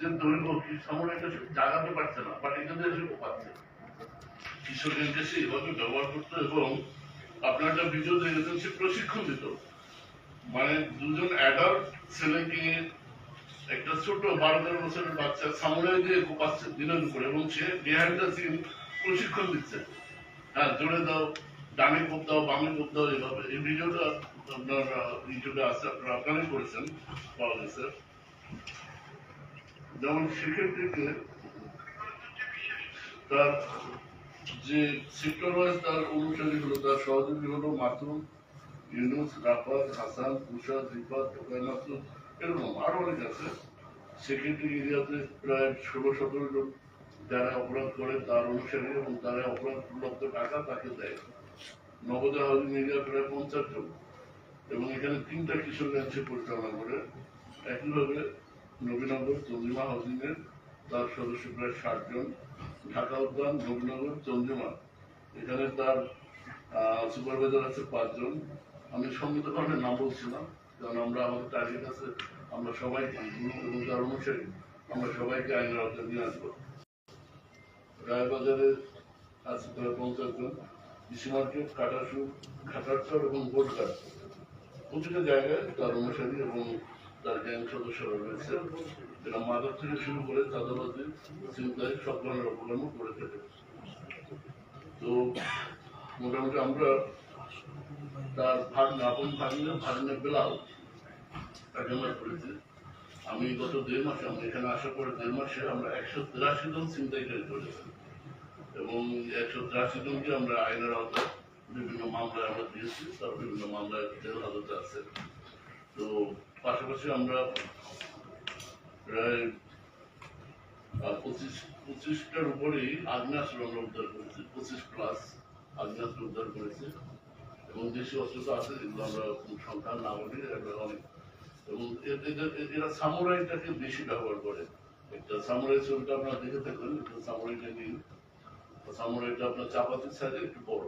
একটা প্রশিক্ষণ মানে ছোট বারো বাচ্চা সামুরাই দিয়ে এবং সে প্রশিক্ষণ দিচ্ছে। হ্যাঁ জোরে দাও, ডানে কোপ দাও, বামে কোপ দাও, এভাবে। এই ভিডিওটা আপনার ইউটিউবে আছে, আপনারা আপনারাই করেছেন পাওয়া গেছে যেমন সেক্ষেত্রে তার যে সেক্টর ওয়াইজ তার অনুসারী হলো, তার সহযোগী হলো মাসুম ইউনুস, রাফাত, হাসান, তুষার, রিফাত টোকাই মাসুদ এরকম আরও অনেক আছে। সেক্রেটারি এরিয়াতে প্রায় ষোলো সতেরো জন যারা অপরাধ করে, তার অনুসারী এবং তারা অপরাধ লব্ধ টাকা তাকে দেয়। নগদে হাউজিং এরিয়া প্রায় পঞ্চাশ জন এবং এখানে তিনটা কিশোর ল্যান্সে পরিচালনা করে। একইভাবে নবীনগর চন্দ্রিমা হাউজিং এর তার সদস্য প্রায় ষাট জন। ঢাকা উদ্যান, নবীনগর, চন্দ্রিমা। এখানে তার সুপারভাইজার আছে পাঁচজন আমি সংগীতকরণের নাম বলছি না কারণ আমরা আমাদের টার্গেট আছে, আমরা সবাইকে এবং তার অনুসারী আমরা সবাইকে আইনের আওতায় নিয়ে আসব। রায়বাজারে আছে প্রায় পঞ্চাশ জন। কৃষি মার্কেট, কাটাসু, ঘাটারচর এবং গোলঘাট প্রতিটা জায়গায় তার অনুসারী এবং তার গ্যাং সদস্যরা রয়েছে। এরা মাদক থেকে শুরু করে চাঁদাবাজি চিন্তায় সব ধরনের অপকর্ম করে থাকে। তো মোটামুটি আমরা তার ভাগ আপন ভাগিনে ভাগিনে বেলাও তাকে আমরা করেছি আমি গত দেড় মাসে, আমরা এখানে আসার পরে দেড় মাসে আমরা একশো তিরাশি জন চিন্তাইকারী করেছি। এবং একশো তিরাশি জনকে আমরা আইনের আওতায় বিভিন্ন মামলায় আমরা দিয়েছি। তার বিভিন্ন মামলায় জেল হাজতে আছে। তো পাশাপাশি আমরা প্রায় পঁচিশ পঁচিশটার উপরেই আগ্নেয়াস্ত্র আমরা উদ্ধার করেছি। পঁচিশ প্লাস আগ্নেয়াস্ত্র উদ্ধার করেছি। এবং দেশীয় অস্ত্র তো আছে যেগুলো আমরা সংখ্যা না বলি অনেক। এবং এরা সামুরাইটাকে বেশি ব্যবহার করে। একটা সামুরাই ছবিটা আপনারা দেখে থাকবেন একটা সামুরাইটা নিয়ে সামুরাইটা আপনার চাপাতির সাইজে একটু বড়।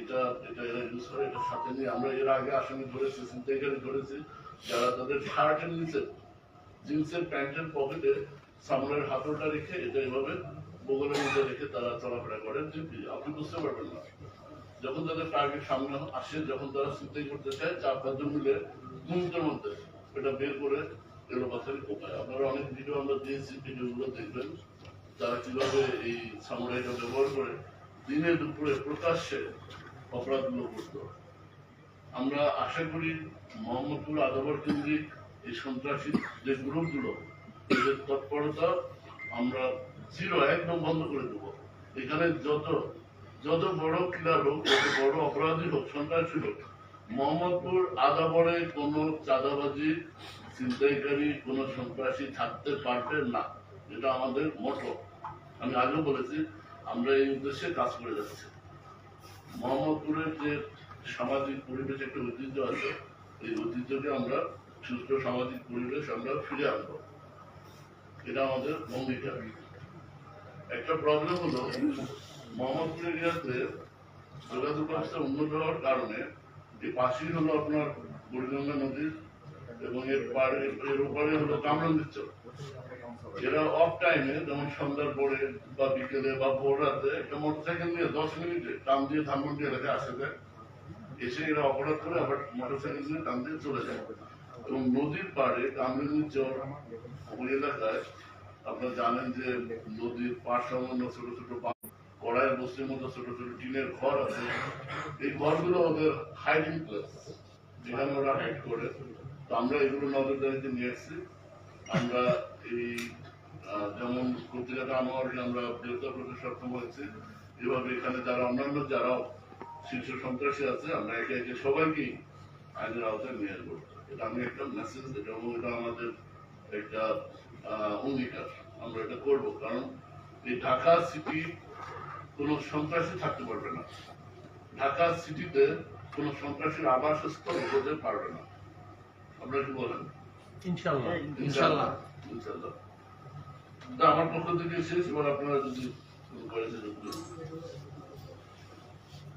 এটা এটা এরা ইউজ করে এটা সাথে নিয়ে আমরা এর আগে আসামি ধরেছি সিনথেটিক ধরেছি। যারা তাদের শার্টের নিচে জিন্সের প্যান্টের পকেটে সামনের হাতলটা রেখে এটা এভাবে বগলের মধ্যে রেখে তারা চলাফেরা করেন যে আপনি বুঝতে পারবেন না। যখন তাদের টার্গেট সামনে আসে, যখন তারা চিন্তাই করতে চায়, চার পাঁচজন মিলে মুহূর্তের মধ্যে এটা বের করে এলো পাথারি কোপায় আপনারা অনেক ভিডিও আমরা দিয়েছি ভিডিওগুলো দেখবেন। তারা কীভাবে এই সামুরাইটা ব্যবহার করে দিনে দুপুরে প্রকাশ্যে অপরাধগুলো করতো। আমরা আশা করি মোহাম্মদপুর আদাবর কেন্দ্রিক এই সন্ত্রাসী যে গ্রুপগুলো এদের তৎপরতা আমরা জিরো, একদম বন্ধ করে দেবো। এখানে যত যত বড় ক্রীড়া হোক, যত বড় অপরাধী হোক, সন্ত্রাসী হোক, মোহাম্মদপুর আদাবরে কোনো চাঁদাবাজি চিন্তাইকারী কোনো সন্ত্রাসী থাকতে পারবে না। এটা আমাদের মোটো আমি আগেও বলেছি, আমরা এই উদ্দেশ্যে কাজ করে যাচ্ছি। মোহাম্মদপুরের যে সামাজিক পরিবেশ একটা ঐতিহ্য আছে। এই ঐতিহ্যকে আমরা সুস্থ সামাজিক পরিবেশ আমরা ফিরে আনব। এটা আমাদের অঙ্গীকার একটা প্রবলেম হলো মোহাম্মদপুর এরিয়াতে যোগাযোগ ব্যবস্থা উন্নত হওয়ার কারণে যে পাশেই হলো আপনার বুড়িগঙ্গা নদী এবং এর পাড়ে এর ওপারে হলো কামরাঙ্গীর এরা অফ টাইমে যেমন সন্ধ্যার পরে বা বিকেলে বা ভোর রাতে একটা মোটরসাইকেল নিয়ে দশ মিনিটে টান দিয়ে ধানমন্ডি এলাকায় আসে যায় এসে এরা অপরাধ করে আবার মোটরসাইকেল নিয়ে টান দিয়ে চলে যায়। এবং নদীর পাড়ে কামরাঙ্গীর চর ওই এলাকায় আপনারা জানেন যে নদীর পাশ সামান্য ছোট ছোট কড়াইয়ের বস্তির মতো ছোট ছোট টিনের ঘর আছে। এই ঘরগুলো ওদের হাইডিং প্লেস যেখানে ওরা হাইড করে। তো আমরা এগুলো নজরদারিতে নিয়ে এসেছি। আমরা এই যেমন পত্রিকাটা আনোয়ারকে আমরা গ্রেপ্তার করতে সক্ষম হয়েছি এভাবে এখানে যারা অন্যান্য যারা শীর্ষ সন্ত্রাসী আছে আমরা একে একে সবাইকেই আইনের আওতায় নিয়ে আসব। এটা আমি একটা মেসেজ এটা এবং এটা আমাদের একটা অঙ্গীকার। আমরা এটা করব কারণ এই ঢাকা সিটি কোনো সন্ত্রাসী থাকতে পারবে না। ঢাকা সিটিতে কোনো সন্ত্রাসীর আবাসস্থল হতে পারবে না। আপনারা কি বলেন? ইনশাল্লাহ ইনশাল্লাহ ইনশাল্লাহ আমার পক্ষ থেকে শেষ। এবার আপনারা যদি করেছে আমাদের আচ্ছা আমরা হ্যাঁ প্লিজ আপনি চাইলে মোহাম্মদ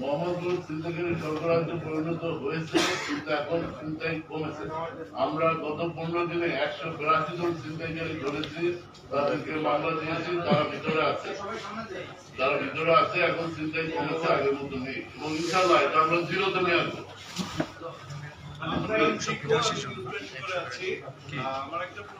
মোহাম্মদপুর সিন্দিকেটের সরকারাজ্যে পরিণত হয়েছে কিন্তু এখন চিন্তাই কমেছে। আমরা গত পনেরো দিনে একশো বিরাশি জন চিন্তাইকারী ধরেছি তাদেরকে মামলা দিয়েছি তারা ভিতরে আছে। তারা ভিতরে আছে এখন চিন্তাই কমেছে আগের মতো নেই। এবং ইনশাল্লাহ এটা আমরা জিরোতে নিয়ে আসব। আমার একটা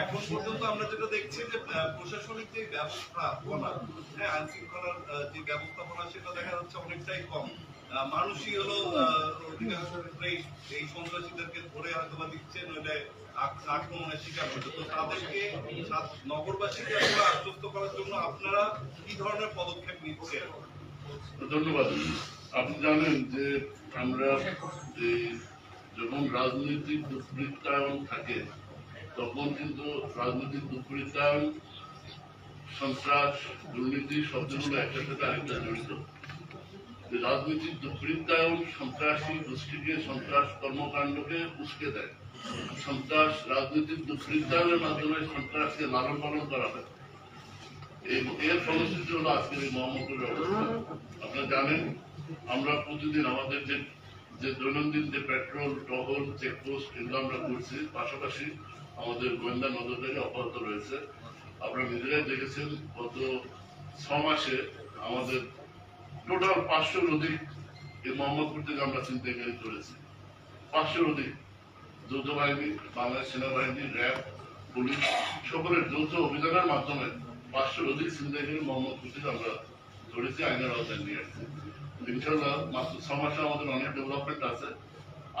এখন পর্যন্ত আমরা যেটা দেখছি যে প্রশাসনিক যে ব্যবস্থাপনা হ্যাঁ আইন শৃঙ্খলার যে ব্যবস্থাপনা সেটা দেখা যাচ্ছে অনেকটাই কম। মানুষই হলো এই সন্ত্রাসীদেরকে ধরে হয়তো বা দিচ্ছে, নইলে আক্রমণের শিকার হচ্ছে। তো তাদেরকে নগরবাসীকে আসলে আশ্বস্ত করার জন্য আপনারা কি ধরনের পদক্ষেপ নিচ্ছেন? ধন্যবাদ। আপনি জানেন যে আমরা যখন রাজনৈতিক দুষ্কৃতায়ন থাকে তখন কিন্তু রাজনৈতিক দুষ্কৃতায়ন সন্ত্রাস, দুর্নীতি শব্দগুলো একটার সাথে আরেকটা জড়িত। রাজনৈতিক দুষ্কৃতায়ন সন্ত্রাসী গোষ্ঠীকে সন্ত্রাস কর্মকাণ্ডকে উস্কে দেয়। সন্ত্রাস, রাজনৈতিক দুষ্কৃতায়নের মাধ্যমে সন্ত্রাসকে লালন পালন করা হয়। এর ফলশ্রুতি হলো আজকের এই মোহাম্মদপুরের অবস্থা। আপনারা জানেন, আমরা প্রতিদিন আমাদের যে যে দৈনন্দিন যে পেট্রোল, টহল, চেকপোস্ট, এগুলো আমরা করছি। পাশাপাশি আমাদের গোয়েন্দা নজরদারি অব্যাহত রয়েছে। আপনারা নিজেরাই দেখেছেন, গত ছ মাসে আমাদের টোটাল পাঁচশোর অধিক এই মোহাম্মদপুর থেকে আমরা চিন্তাকারী করেছি পাঁচশোর অধিক যৌথ বাহিনী বাংলাদেশ সেনাবাহিনী, র্যাব, পুলিশ সকলের যৌথ অভিযানের মাধ্যমে পাঁচশোর অধিক ছিনতাইকারী মোহাম্মদপুর থেকে আমরা ধরেছি, আইনের আওতায় নিয়ে আসছি। ইনশাল্লাহ মাত্র ছ মাসে আমাদের অনেক ডেভেলপমেন্ট আছে।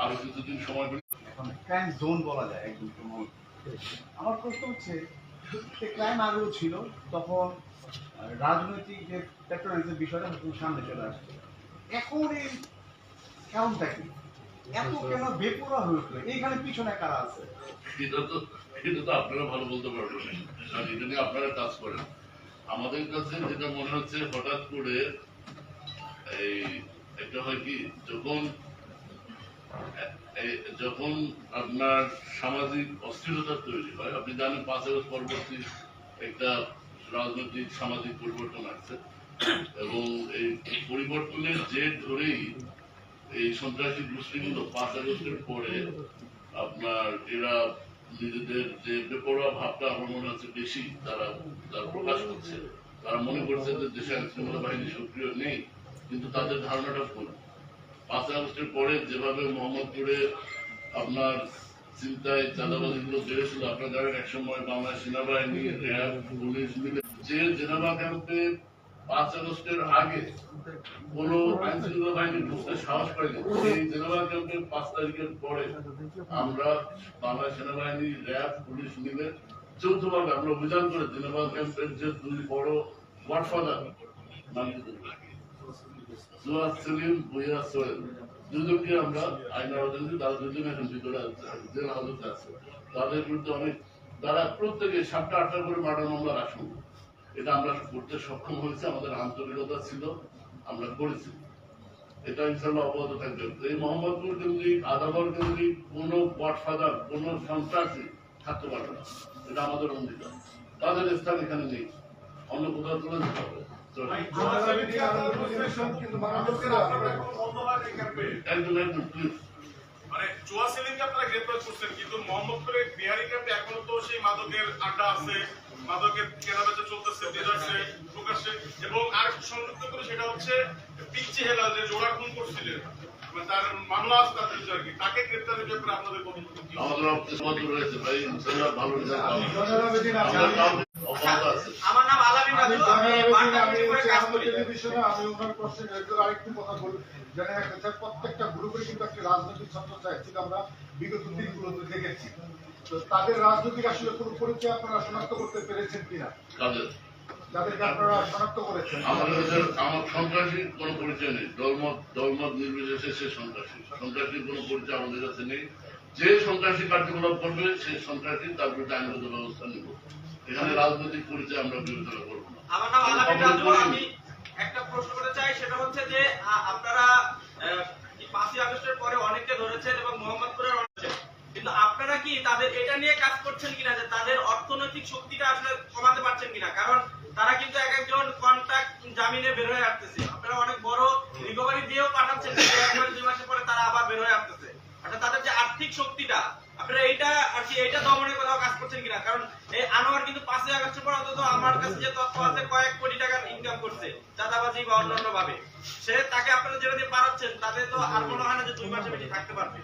আরও কিছুদিন সময় পেলে ক্রাইম জোন বলা যায়, একদম। আমার প্রশ্ন হচ্ছে ক্রাইম আগেও ছিল, তখন রাজনৈতিক যে প্যাট্রোনাইজের বিষয়টা হয়তো সামনে চলে আসছে এখন এই কারণটা কি? এত কেন বেপরোয়া হয়ে উঠল? এইখানে পিছনে কারা আছে? এটা তো আপনারা ভালো বলতে পারবেন। আপনারা কাজ করেন। আমাদের কাছে যেটা মনে হচ্ছে, হঠাৎ করে এই এটা হয় কি, যখন যখন আপনার সামাজিক অস্থিরতা তৈরি হয়, আপনি জানেন পাঁচ আগস্ট পরবর্তী একটা রাজনৈতিক সামাজিক পরিবর্তন আসছে এবং এই পরিবর্তনের জের ধরেই এই সন্ত্রাসী গোষ্ঠীগুলো পাঁচ আগস্টের পরে আপনার এরা নিজেদের যে বেপরোয়া ভাবটা আমার মনে হচ্ছে বেশি তারা তারা প্রকাশ করছে। তারা মনে করছে যে দেশে আইন শৃঙ্খলা বাহিনী সক্রিয় নেই, কিন্তু তাদের ধারণাটা ভুল। পাঁচ আগস্টের পরে যেভাবে মোহাম্মদপুরে আপনার চিন্তায় চাঁদাবাজিগুলো বেড়েছিল আপনারা জানেন এক সময় বাংলাদেশ সেনাবাহিনী, র্যাব, পুলিশ মিলে যে জেনেভা ক্যাম্পে পাঁচ আগস্টের আগে কোন আইন শৃঙ্খলা বাহিনী ঢুকতে সাহস ক্যাম্পের পাঁচ তারিখের পরে আমরা বাংলাদেশ সেনাবাহিনী, র্যাব, পুলিশ মিলে যৌথভাবে আমরা অভিযান করে জেনেভা ক্যাম্পের যে দুই বড় গডফাদার আন্তরিকতা ছিল, আমরা করেছি। এটা ইনশাল্লাহ অব্যাহত থাকবে। এই মোহাম্মদপুর কেন্দ্রিক, আদাবর কেন্দ্রিক, কোনো গডফাদার কোনো সন্ত্রাসী থাকতে পারবে না। এটা আমাদের অঙ্গীকার। তাদের স্থান এখানে নেই। অন্য কোথাও তুলে দিতে হবে। মানে চুয়া সেলিমকে আপনারা গ্রেপ্তার করছেন কিন্তু মোহাম্মদপুরের বিহারি ক্যাম্পে এখনও তো সেই মাদকের আড্ডা আছে মাদকের কেনাবেচা চলতেছে দেদারসে প্রকাশ্যে। এবং আর সংযুক্ত করে সেটা হচ্ছে পিচ্ছি হেলাল যে জোড়া খুন করছিলেন মানে তার মামলা আছে তার বিরুদ্ধে আর কি? তাকে গ্রেপ্তারের ব্যাপারে আপনাদের আমাদের ভালো আমরা নাম আলামিন রাজু আমি বাংলাদেশে কাজ করি। আমি ওনার আরেকটু কথা বলি। একটা প্রত্যেকটা গ্রুপে কিন্তু একটা রাজনৈতিক ছাত্র চাইছি আমরা বিগত দিনগুলোতে দেখেছি। তো তাদের রাজনৈতিক আসলে কোনো পরিচয় আপনারা শনাক্ত করতে পেরেছেন কিনা? যাদেরকে আপনারা শনাক্ত করেছেন। আমাদের আমার সন্ত্রাসী কোনো পরিচয় নেই। দলমত দলমত নির্বিশেষে সে সন্ত্রাসী। সন্ত্রাসীর কোনো পরিচয় আমাদের কাছে নেই। যে সন্ত্রাসী কার্যকলাপ করবে সেই সন্ত্রাসী তার বিরুদ্ধে আইনগত ব্যবস্থা নিব। এখানে রাজনৈতিক পরিচয় আমরা বিবেচনা করব না। অর্থনৈতিক শক্তিটা আসলে কমাতে পারছেন কিনা? কারণ তারা কিন্তু এক একজন কন্ট্রাক্ট জামিনে বের হয়ে আসতেছে। আপনারা অনেক বড় দুই মাসের পরে তারা আবার বের হয়ে আসতেছে। তাদের আর্থিক শক্তিটা আপনারা আর কি কোথাও কাজ করছেন কিনা? কারণ এই আনোয়ার কিন্তু পর অন্তত আমার কাছে যে তথ্য আছে, কয়েক কোটি টাকার ইনকাম করছে, চাঁদাবাজি বা অন্যান্য ভাবে সে তাকে আপনারা যেটা দিয়ে পাঠাচ্ছেন তাদের তো আর মনে হয় না যে দুই বেশি থাকতে পারবে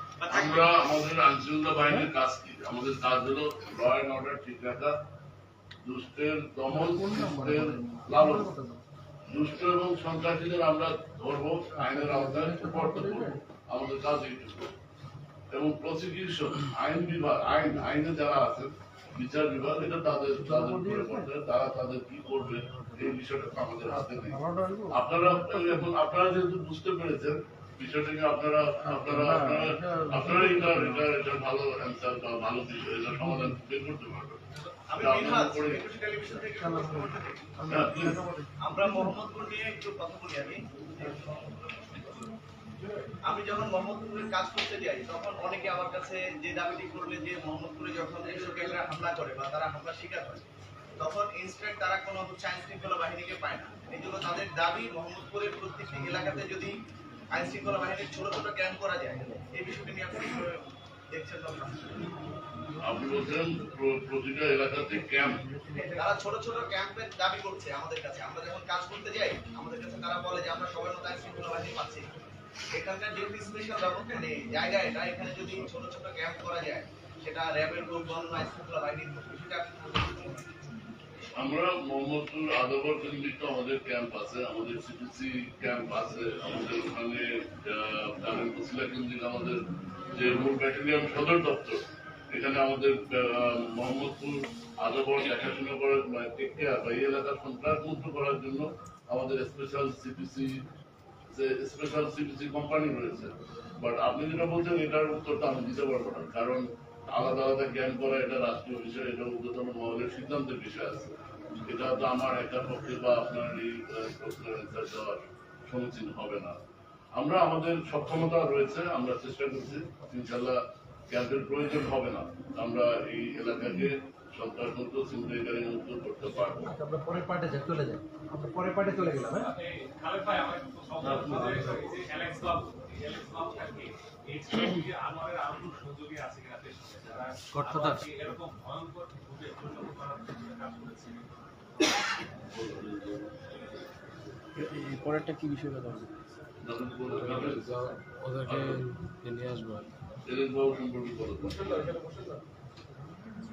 আমাদের আইনশৃঙ্খলা বাহিনীর কাজ কি? আমাদের কাজ হলো ল অ্যান্ড অর্ডার ঠিক রাখা দুষ্টের দমন লালন। দুষ্ট এবং সন্ত্রাসীদের আমরা ধরবো, আইনের আওতায় আমাদের কাজ এইটুকু। এবং প্রসিকিউশন আইন বিভাগ আইন আইনে যারা আছেন বিচার বিভাগ এটা তাদের তাদের উপরে পড়ে তারা তাদের কি করবে এই বিষয়টা তো আমাদের হাতে নেই আপনারা এখন আপনারা যেহেতু বুঝতে পেরেছেন বিষয়টাকে আপনারা আপনারা আপনারা আপনারা এটা এটা এটা ভালো অ্যান্সার বা ভালো বিষয় এটা সমাধান বের করতে পারবেন আমি এটা মিনহাজ আপনাদের উপরে- একুশে টেলিভিশন থেকে প্রশ্ন করতে চাই। please। আমরা মোহাম্মদপুর নিয়ে একটু কথা বলি আমি আমি যখন মোহাম্মদপুরের কাজ করতে যাই তখন অনেকে আমার কাছে যে দাবিটি করবে যে মোহাম্মদপুরে যখন কৃষকেরা হামলা করে বা তারা হামলা শিকার হয় তখন ইনস্ট্যান্ট তারা কোনো হচ্ছে আইন শৃঙ্খলা বাহিনীকে পায় না। এই জন্য তাদের দাবি মোহাম্মদপুরের প্রত্যেকটি এলাকাতে যদি আইন শৃঙ্খলা বাহিনীর ছোট ছোট ক্যাম্প করা যায় এই বিষয়টি নিয়ে আপনি দেখছেন আপনি বলছেন প্রতিটা এলাকাতে ক্যাম্প। তারা ছোট ছোট ক্যাম্পের দাবি করছে আমাদের কাছে। আমরা যখন কাজ করতে যাই আমাদের কাছে তারা বলে যে আমরা সবাই মতো আইন শৃঙ্খলা বাহিনী পাচ্ছি। এখানকার যেহেতু স্পেশাল ব্যবস্থা নেই জায়গা এটা এখানে যদি ছোট ছোট ক্যাম্প করা যায়, সেটা র্যাবের হোক বা অন্য আইন শৃঙ্খলা বাহিনীর হোক সেটা? আমরা মোহাম্মদপুর আদাবর কেন্দ্রিক আমাদের ক্যাম্প আছে, আমাদের সিপিসি ক্যাম্প আছে, আমাদের ওখানে বসিলা কেন্দ্রিক আমাদের যে মূল ব্যাটালিয়ন সদর দপ্তর, এখানে আমাদের মোহাম্মদপুর আদাবর দেখাশোনা করার মানে টেক কেয়ার বা এই এলাকার সন্ত্রাস মুক্ত করার জন্য আমাদের special CPC special CPC company রয়েছে। বাট আপনি যেটা বলছেন, এটার উত্তরটা আমি দিতে পারব না। কারণ আলাদা আলাদা জ্ঞান করা এটা রাষ্ট্রীয় বিষয়, এটা ঊর্ধ্বতন মহলের সিদ্ধান্তের বিষয় আছে। এটা তো আমার একার পক্ষে বা আপনার এই প্রশ্নের অ্যান্সার দেওয়া সমীচীন হবে না। আমরা আমাদের সক্ষমতা রয়েছে, আমরা চেষ্টা করছি। ইনশাল্লাহ ক্যাম্পের প্রয়োজন হবে না। আমরা এই এলাকাকে সন্ত্রাস মুক্ত ছিনতাইকারী মুক্ত করতে পারব। আমরা পরের পার্টে যাই চলে যাই। আমরা পরের পার্টে চলে গেলাম হ্যাঁ? খালেদ ভাই আমার একটু প্রশ্ন যে এই যে অ্যালেক্স বাবু এই অ্যালেক্স বাবুটা কি? এই ছবিটি আনোয়ারের আরও সহযোগী আছে কিনা যারা কর্তাদার। এরকম ভয়ঙ্কর ভাবে পরিণত করার কাজ করেছে? পরেরটা কি বিষয় কথা বলব? ওদেরকে নিয়ে আসব সম্পর্কে বলো এদের বাবু সম্পর্কে বলো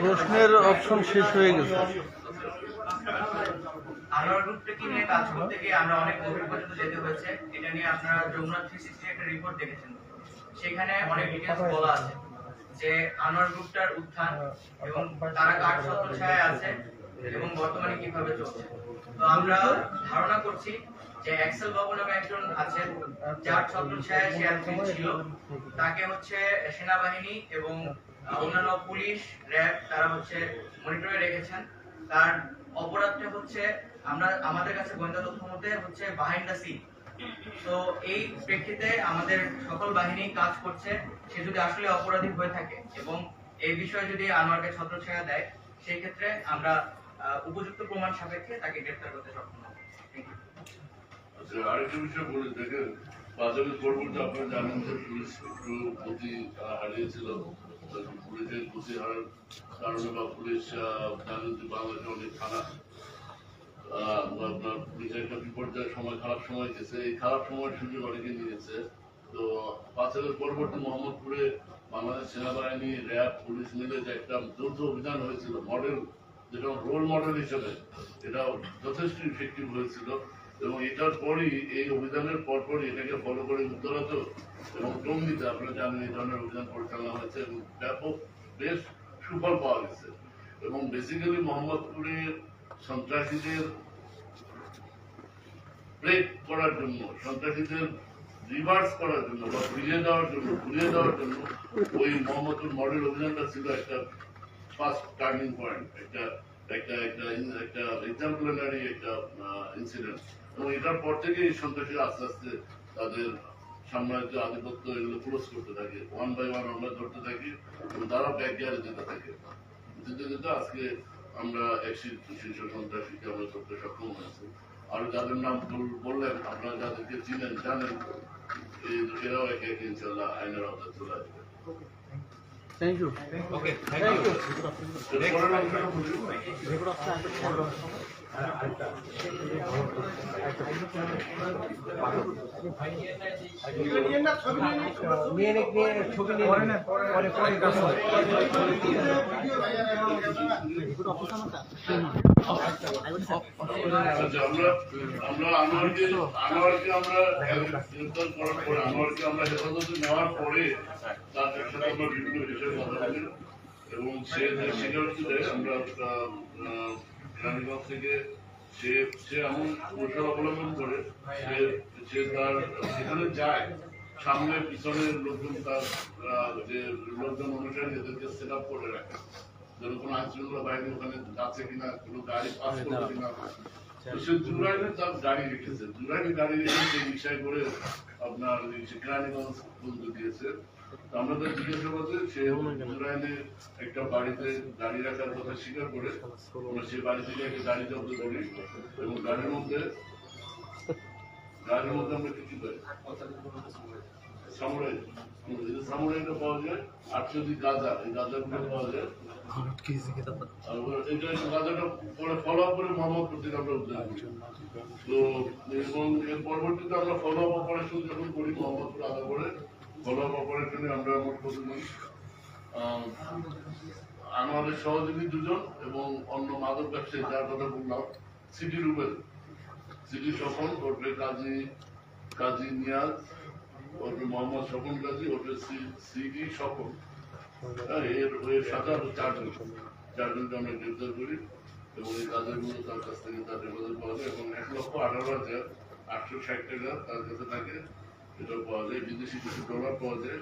প্রশ্নের অপশন শেষ হয়ে গেছে। আনোয়ার গ্রুপটাকে নিয়ে কাজ করতে গিয়ে আমরা অনেক গভীর পর্যন্ত যেতে হয়েছে। এটা নিয়ে আপনারা যমুনা থ্রি সিক্সটি একটা রিপোর্ট দেখেছেন। সেখানে অনেক ডিটেলস বলা আছে যে আনোয়ার গ্রুপটার উত্থান এবং তারা কার ছত্রছায়ায় আছে এবং বর্তমানে কীভাবে চলছে। তো আমরা ধারণা করছি যে এক্সেল বাবু নামে একজন আছেন, যার ছত্রছায়ায় সে এতদিন ছিল, তাকে হচ্ছে সেনাবাহিনী এবং অন্যান্য পুলিশ, র্যাব, তারা হচ্ছে মনিটরে রেখেছেন। তার অপরাধটা হচ্ছে, আমরা, আমাদের কাছে গোয়েন্দা তথ্য মতে হচ্ছে বাহিনী দ্য সিন তো এই প্রেক্ষিতে আমাদের সকল বাহিনী কাজ করছে, সে যদি আসলে অপরাধী হয়ে থাকে এবং এই বিষয়ে যদি আনোয়ারকে ছত্রছায়া দেয়, সেই ক্ষেত্রে আমরা উপযুক্ত প্রমাণ সাপেক্ষে তাকে গ্রেফতার করতে সক্ষম আরেকটা বিষয় বলে দেখেন বাজারের আপনারা জানেন যে পুলিশ হারিয়েছিল। পুলিশের হারার কারণে বা পুলিশ জানেন যে বাংলাদেশে অনেক আহ, আপনার একটা সময় খারাপ সময় গেছে এই খারাপ সুযোগ অনেকে নিয়েছে। তো পাঁচের পরবর্তী মোহাম্মদপুরে বাংলাদেশ সেনাবাহিনী র্যাব পুলিশ মিলে যে একটা যৌথ অভিযান হয়েছিল মডেল যেটা রোল মডেল হিসেবে এটা যথেষ্ট ইফেক্টিভ হয়েছিল। এবং এটার পরই এই অভিযানের পরপরই এটাকে ফলো করে উত্তরাত এবং টঙ্গিতে, আপনারা জানেন এই ধরনের অভিযান পরিচালনা হয়েছে এবং ব্যাপক বেশ সুফল পাওয়া গেছে। এবং বেসিক্যালি মোহাম্মদপুরের সন্ত্রাসীদের ব্রেক করার জন্য, সন্ত্রাসীদের রিভার্স করার জন্য বা ফিরিয়ে দেওয়ার জন্য ঘুরিয়ে দেওয়ার জন্য ওই মোহাম্মদপুর মডেল অভিযানটা ছিল একটা ফার্স্ট টার্নিং পয়েন্ট একটা একটা একটা একটা এক্সাম্পলারি একটা ইনসিডেন্ট এবং এটার পর থেকে এই সন্ত্রাসীরা আস্তে আস্তে তাদের সাম্রাজ্য আধিপত্য এগুলো ক্লোজ করতে থাকে। ওয়ান বাই ওয়ান আমরা ধরতে থাকি এবং তারা ব্যাক গিয়ারে যেতে থাকে। যেতে যেতে আজকে আমরা একশি শীর্ষ সন্ত্রাসীকে আমরা ধরতে সক্ষম হয়েছি। আর যাদের নাম বললেন আপনারা যাদেরকে চিনেন জানেন এরাও একে একে ইনশাল্লাহ আইনের আওতায় চলে আসবে। Thank you okay thank you ছবি আমরা আনোয়ারকে আনোয়ারকে পরে আনোয়ারকে আমরা নেওয়ার পরে বিভিন্ন বিষয়ে কথা বলি এবং সে যে আমরা আহ, থেকে সে সে এমন কৌশল অবলম্বন করে সে সে তার সেখানে যায় সামনে পিছনের লোকজন তার যে লোকজন অনুসারী এদেরকে সেট আপ করে রাখে। যেন কোনো আইন শৃঙ্খলা বাহিনী ওখানে যাচ্ছে কিনা কোনো গাড়ি পাস করবে কিনা। তো সে জুরাইনে তার গাড়ি রেখেছে। জুরাইনে গাড়ি রেখে সেই রিক্সায় করে আপনার যে কেরানীগঞ্জ পর্যন্ত তো আমরা তার জিজ্ঞাসাবাদে সে একটা বাড়িতে গাড়ি রাখার কথা স্বীকার করে আমরা সেই বাড়ি থেকে একটা গাড়ি জব্দ করি এবং গাড়ির মধ্যে গাড়ির মধ্যে আমরা কিছু পাই সামুরাই সামুরাইটা পাওয়া যায় আটশো গাঁজা এই গাঁজাগুলো পাওয়া যায়। তো পরবর্তীতে আমরা ফলো অপারেশন যখন করি মোহাম্মদপুর আদা করে ফলো অপারেশনে আমরা মোট সহযোগী দুজন এবং অন্য মাদক ব্যবসায়ী যার কথা বললাম সিটি রুবেল। সিটি স্বপন ওরফে কাজী কাজী নিয়াজ ওরফে মোহাম্মদ স্বপন কাজী ওরফে সিডি স্বপন। হ্যাঁ, এর এর সাথে আরও চারজন। চারজনকে আমরা গ্রেপ্তার করি এবং এই কাজের মধ্যে তার কাছ থেকে তার হেফাজত পাওয়া যায় এবং এক লক্ষ আঠারো হাজার আটশো ষাট টাকা তার কাছে থাকে। এটা পাওয়া যায় বিদেশি কিছু ডলার পাওয়া যায়।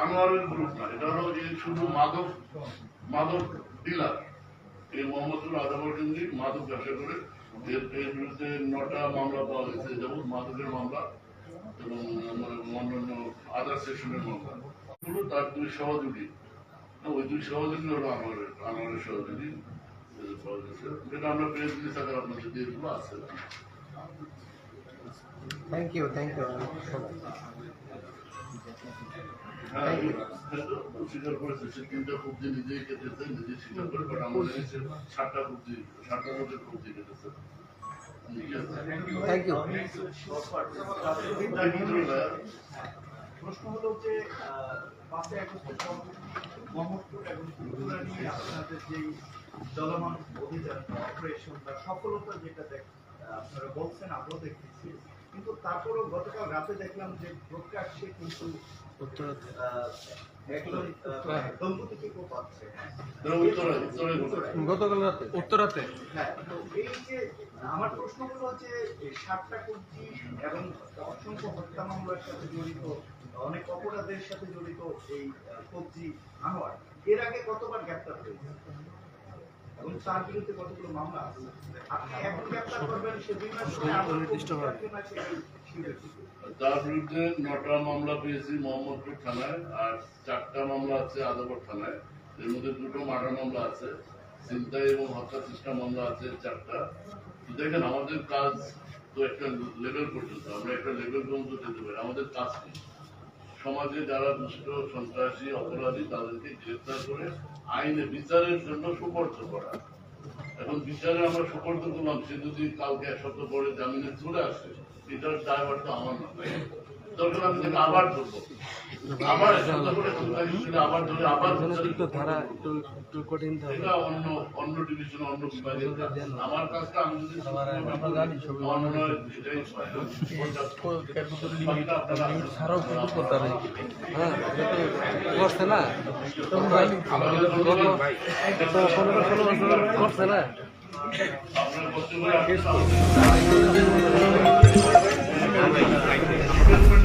আনোয়ারের তার দুই সহযোগী। ওই দুই সহযোগী হলো আমাদের সহযোগী পাওয়া আমরা প্রেস রিলিজ আকারে আপনাদের দিয়ে থ্যাংক ইউ থ্যাংক ইউ হ্যাঁ, স্বীকার করেছে সে তিনটা কুব্জি নিজেই কেটেছে নিজে স্বীকার করে বাট আমাদের এসে সাতটা কুব্জি সাতটা মধ্যে কুব্জি কেটেছে থ্যাংক ইউ প্রশ্ন হলো যে পাঁচই আগস্টের মোহাম্মদপুর এবং ত্রিপুরা নিয়ে আপনাদের যে চলমান অভিযান অপারেশন বা সফলতা যেটা দেখ আপনারা বলছেন আমরাও দেখতেছি কিন্তু তারপরেও গতকাল রাতে দেখলাম যে প্রকাশ্যে কিন্তু। গতকাল রাতে? উত্তরাতে। হ্যাঁ তো এই যে আমার প্রশ্ন হলো যে সাতটা এবং অসংখ্য হত্যা মামলার সাথে জড়িত অনেক অপরাধের সাথে জড়িত এই কবজি আনোয়ার এর আগে কতবার গ্রেপ্তার হয়েছে? এবং তার বিরুদ্ধে কতগুলো মামলা আছে? আপনি এখন গ্রেপ্তার করবেন? সে দুই মাস পরে আবার নির্দিষ্টভাবে। কবজি না সেটাই শিওর ছিল। তার বিরুদ্ধে নটা মামলা পেয়েছি মোহাম্মদপুর থানায় আর চারটা মামলা আছে আদাবর থানায়। এর মধ্যে দুটো মার্ডার মামলা আছে চিন্তাই এবং হত্যা চেষ্টা মামলা আছে চারটা। দেখেন আমাদের কাজ তো একটা লেভেল পর্যন্ত আমরা একটা লেভেল পর্যন্ত যেতে পারি আমাদের কাজ কি? সমাজে যারা দুষ্ট, সন্ত্রাসী, অপরাধী, তাদেরকে গ্রেফতার করে আইনে, বিচারের জন্য সুপর্দ করা। এখন বিচারে আমরা সুপর্দ করলাম, সে যদি কালকে এক সপ্তাহ পরে জামিনে চলে আসে, এটার ড্রাইভার তো আমার না দরকার আমি তাকে আবার ধরবো। আবার এক সপ্তাহ পরে সন্ত্রাসী ছিল, আবার ধরে আবার ধারা একটু একটু কঠিন এটা অন্য অন্য ডিভিশন অন্য আমার কাজটা আমি যদি আমরা জানি সবই আমার এটাই ছাড়াও কিন্তু করতে হবে হ্যাঁ করছে না। করছে আপনার কষ্ট করে